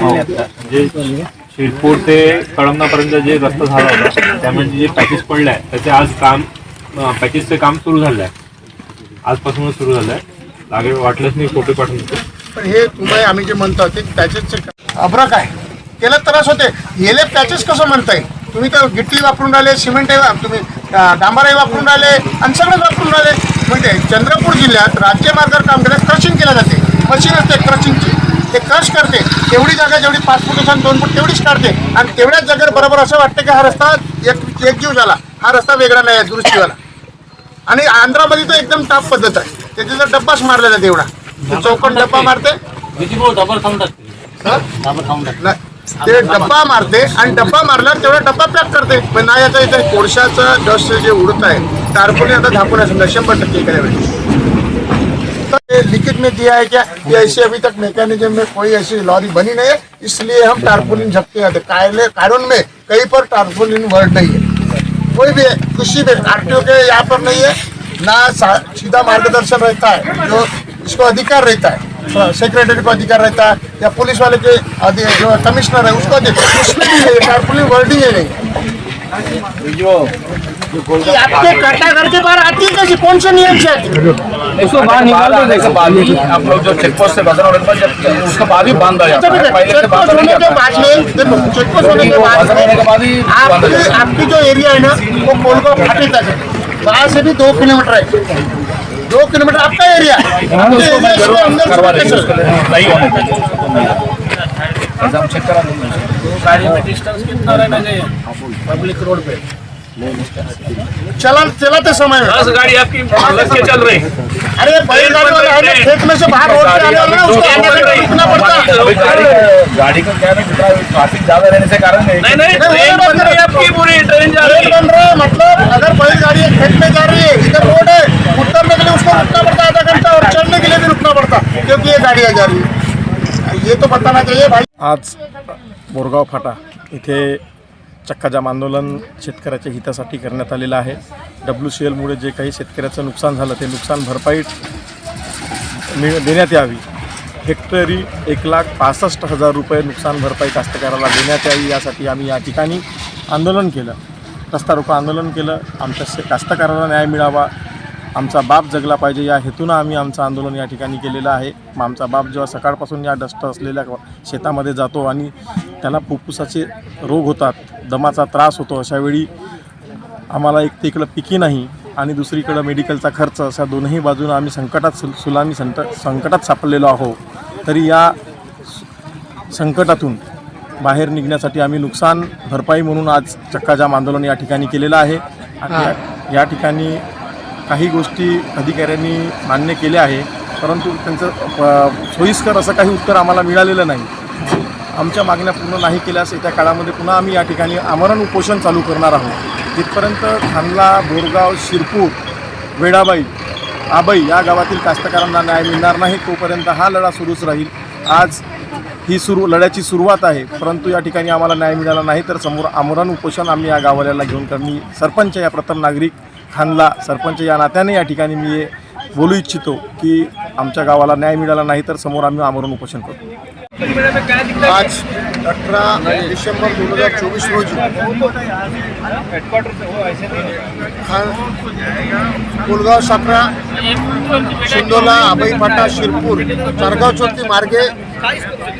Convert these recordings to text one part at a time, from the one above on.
आता जे शिरपूर ते कळमनापर्यंत जे रस्ता झाला होता त्यामध्ये जे पॅचेस पडले आहे त्याचे आज काम पॅचेसचे काम सुरू झालं आहे आजपासूनच सुरू झालं आहे लागेल वाटलंच नाही फोटो पाठवून देतो. पण हे तुम्ही आम्ही जे म्हणतो ते पॅचेसचे अब्रक आहे त्याला त्रास होते हेले पॅचेस कसं म्हणताय? तुम्ही तर गिट्टी वापरून राहिले सिमेंट तुम्ही डांबरही वापरून राहिले आणि सगळंच वापरून राहिले. म्हणजे चंद्रपूर जिल्ह्यात राज्य मार्गावर काम केलं क्रशिंग केलं जाते. मशीन असते क्रशिंगची ते क्रश करते तेवढी जागा जेवढी पाच फूट असेल दोन फूट तेवढीच काढते. आणि तेवढ्याच जागेवर बरोबर असं वाटतं की हा रस्ता एक एकजीव झाला. हा रस्ता वेगळा नाही आहे दुरुस्तीवाला. आणि आंध्रामध्ये तर एकदम टाप पद्धत आहे. त्याचा जर डब्बाच मारला जाते एवढा. चौकट डब्बा मारते. ते डब्बा मारते आणि डब्बा मारल्यावर तेवढा डब्बा पॅक करते. पण नाही आता इथे कोळशाचं डस्ट जे उडत आहे टारपोली आता झाकून समजा शंभर टक्के एखाद्या वेळेस. ये लिखित में दिया है क्या? कि ऐसे अभी तक मैकेनिज्म में कोई ऐसी लॉरी बनी नहीं है इसलिए हम टारपोलिन झपके आते कायले कानून में कहीं पर टारपोलिन वर्ड नहीं है। कोई भी है किसी भी आरटीओ के यहाँ पर नहीं है ना सीधा मार्गदर्शन रहता है जो इसको अधिकार रहता है सेक्रेटरी को अधिकार रहता है या पुलिस वाले के जो कमिश्नर है उसको उसमें भी है टारपोलिन वर्डिंग है नहीं आपके काटा घर के बाहर आती है कैसी? कौन से नियम से आती है? उसको बाहर निकाल दो देखो आप लोग जो चेक पोस्ट से और जब उसको बाद ही जाता है। पहले से चेक होने के बाद में देखो चेक पोस्ट होने के बाद ही में आपकी आपकी जो एरिया है ना वो कोलगांव फाटे तक है। वहाँ से भी दो किलोमीटर है। दो किलोमीटर आपका एरिया है। आपके उसको मैं एरिया से ज़रूर अंदर करवा से देंगे कैसे? उसके लिए। नहीं होने देंगे। ऐसा हम चेक करा देंगे। गाड़ी में डिस्टेंस कितना रहना चाहिए? पब्लिक रोड पे। चला चलाते समय। में दस गाड़ी आपकी लग के चल रही। अरे बैलगाड़ी वाला है ना खेत में से बाहर रोड पे आने वाला है, उसको आने तक रुकना पड़ता है। गाड़ी गाड़ी का क्या है ट्रैफ़िक ज़्यादा रहने से कारण नहीं नहीं नहीं, ट्रेन वो बन रही है आपकी पूरी ट्रेन जा रही है। बन रहा है मतलब अगर बैलगाड़ी एक खेत में जा रही है इधर रोड है उतरने के लिए उसको रुकना पड़ता है आधा घंटा और चढ़ने के लिए भी रुकना पड़ता है क्योंकि ये गाड़ियाँ जा रही है। ये तो बताना चाहिए भाई। आज बोरगाव फाटा इथे चक्काजाम आंदोलन शेतकऱ्याच्या हितासाठी करण्यात आलेलं आहे. डब्ल्यू सी एलमुळे जे काही शेतकऱ्याचं नुकसान झालं ते नुकसान भरपाई मिळ देण्यात यावी. हेक्टरी एक लाख पासष्ट हजार रुपये नुकसान भरपाई कास्तकाराला देण्यात यावी यासाठी आम्ही या ठिकाणी आंदोलन केलं. रस्ता रोको आंदोलन केलं. आमच्या शे कास्तकाराला न्याय मिळावा. आमचा बाप जगला पाहिजे या हेतूनं आम्ही आमचं आंदोलन या ठिकाणी केलेलं आहे. आमचा बाप जेव्हा सकाळपासून या डस्ट असलेल्या शेतामध्ये जातो आणि त्याला फुफ्फुसाचे रोग होतात दमाचा त्रास होतो अशावेळी आम्हाला एक तर इकडं पिकी नाही आणि दुसरीकडं मेडिकलचा खर्च अशा दोनही बाजूनं आम्ही संकटात सुल सुलामी संत संकटात सापडलेलो आहोत. तरी या स- संकटातून बाहेर निघण्यासाठी आम्ही नुकसान भरपाई म्हणून आज चक्काजाम आंदोलन या ठिकाणी केलेलं आहे. आणि या- ठिकाणी काही गोष्टी अधिकाऱ्यांनी मान्य केल्या आहे परंतु त्यांचं सोयीस्कर असं काही उत्तर आम्हाला मिळालेलं नाही. आमच्या मागण्या पूर्ण नाही केल्यास येत्या काळामध्ये पुन्हा आम्ही या ठिकाणी आमरण उपोषण चालू करणार आहोत. जिथपर्यंत खानला बोरगाव शिरपूर वेडाबाई आबाई या गावातील कास्तकारांना न्याय मिळणार नाही तोपर्यंत हा लढा सुरूच राहील. आज ही सुरू लढ्याची सुरुवात आहे परंतु या ठिकाणी आम्हाला न्याय मिळाला नाही तर समोर आमरण उपोषण आम्ही या गावाल्याला घेऊन करणी सरपंच या प्रथम नागरिक खानला सरपंच या नात्याने या ठिकाणी मी बोलू इच्छितो की आमच्या गावाला न्याय मिळाला नाही तर समोर आम्ही आमरण उपोषण करतो. आज अठरा डिसेंबर दोन हजार चोवीस रोजी कोलगाव साखरा शिंदोला आबाई फाटा शिरपूर चारगाव चौकी मार्गे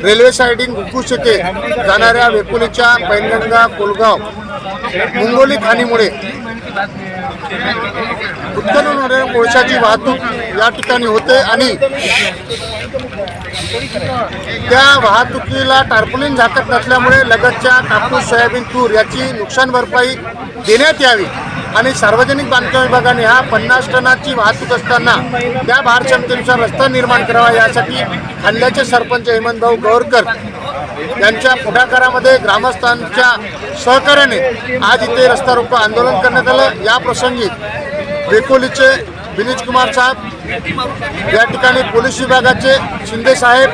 रेल्वे सायडिंग गुकुस येथे जाणाऱ्या वेकोलीच्या पैनगंगा कोलगाव. मुंगोली खाणीमुळे उत्खनन होणाऱ्या कोळशाची वाहतूक या ठिकाणी होते आणि त्या वाहतुकीला टार्पोलिन झाकत नसल्यामुळे लगतच्या कापूस सोयाबीन तूर याची नुकसान भरपाई देण्यात यावी आणि सार्वजनिक बांधकाम विभागाने हा पन्नास टनाची वाहतूक असताना त्या भार क्षमतेनुसार रस्ता निर्माण करावा यासाठी खांद्याचे सरपंच हेमंतभाऊ गौरकर यांच्या पुढाकारामध्ये ग्रामस्थांच्या सहकार्याने आज इथे रस्ता रोको आंदोलन करण्यात आलं. या प्रसंगी वेकोलीचे विनीज कुमार साहेब या ठिकाणी पोलीस विभागाचे शिंदे साहेब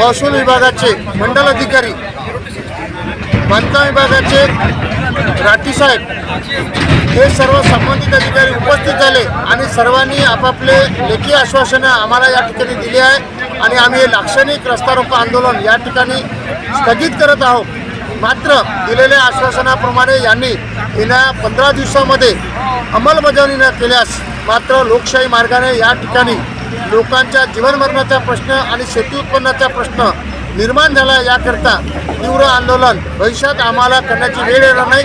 महसूल विभागाचे मंडल अधिकारी बांधकाम विभागाचे राठी साहेब हे सर्व संबंधित अधिकारी उपस्थित झाले आणि सर्वांनी आपापले लेखी आश्वासनं आम्हाला या ठिकाणी दिली आहे. आणि आम्ही लाक्षणिक रस्ता रोको आंदोलन या ठिकाणी स्थगित करत आहोत. मात्र दिलेल्या आश्वासनाप्रमाणे यांनी येण्या पंधरा दिवसामध्ये अंमलबजावणी न केल्यास मात्र लोकशाही मार्गाने या ठिकाणी लोकांच्या जीवनमरणाचा प्रश्न आणि शेती उत्पन्नाचा प्रश्न निर्माण झाला. याकरता तीव्र आंदोलन भविष्यात आम्हाला करण्याची वेळ येणार नाही.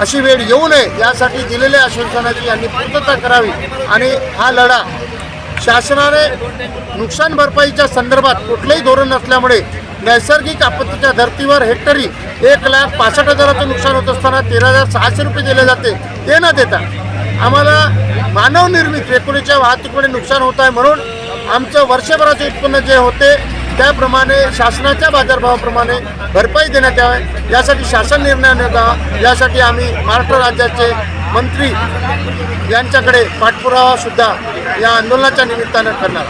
अशी वेळ येऊ नये यासाठी दिलेल्या आश्वासनाची यांनी पूर्तता करावी आणि हा लढा शासनाने नुकसान भरपाईच्या संदर्भात कुठलंही धोरण नसल्यामुळे नैसर्गिक आपत्तीच्या धर्तीवर हेक्टरी एक लाख पासष्ट हजाराचं नुकसान होत असताना तेरा हजार सहाशे रुपये दिले जाते. ते न देता आम्हाला मानवनिर्मित रेकुरीच्या वाहतुकीमुळे नुकसान होत आहे म्हणून आमचं वर्षभराचे उत्पन्न जे होते त्याप्रमाणे शासनाच्या बाजारभावाप्रमाणे भरपाई देण्यात यावे. यासाठी शासन निर्णय द्यावा यासाठी आम्ही महाराष्ट्र राज्याचे मंत्री यांच्याकडे पाठपुरावासुद्धा या आंदोलनाच्या निमित्तानं करणार.